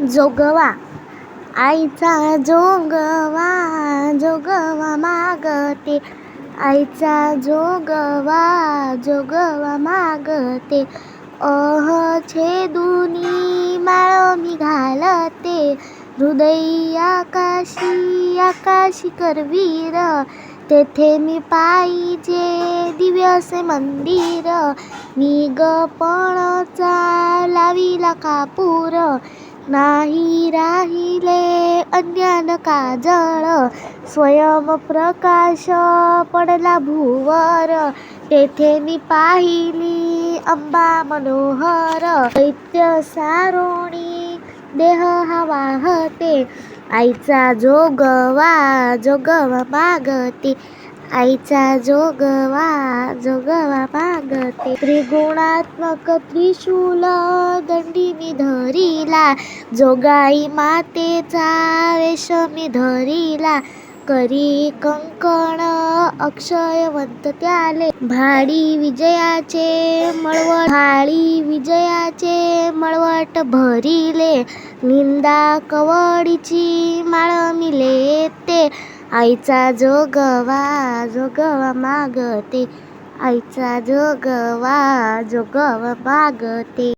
जोगवा. आईचा जोगवा जोगवा मागते. आईचा जोगवा जोगवा मागते. अह छेदुनी माळ मी घालते. हृदय आकाशी आकाशी करवीर. तेथे मी पाहिजे दिव्यसे मंदिर. मी गपणचा लाविला कापूर. नाही राहिले अज्ञान काजळ. स्वयंप्रकाश पडला भुवर. तेथे मी पाहिली अंबा मनोहर. दैत्य सारोणी देह हा वाहते आईचा जोगवा जोगवा मागते. आईचा जोगवा जोगवा मागते. त्रिगुणात्मक त्रिशूल धरिला. जोगाई मातेचा वेश मी धरिला. करी कंकण अक्षयवंत त्याले. भाडी विजयाचे मळवट भाडी विजयाचे मळवट भरिले. निंदा कवडीची माळ मिले ते आईचा जोगवा जोगवा मागते. आईचा जोगवा जोगवा मागते.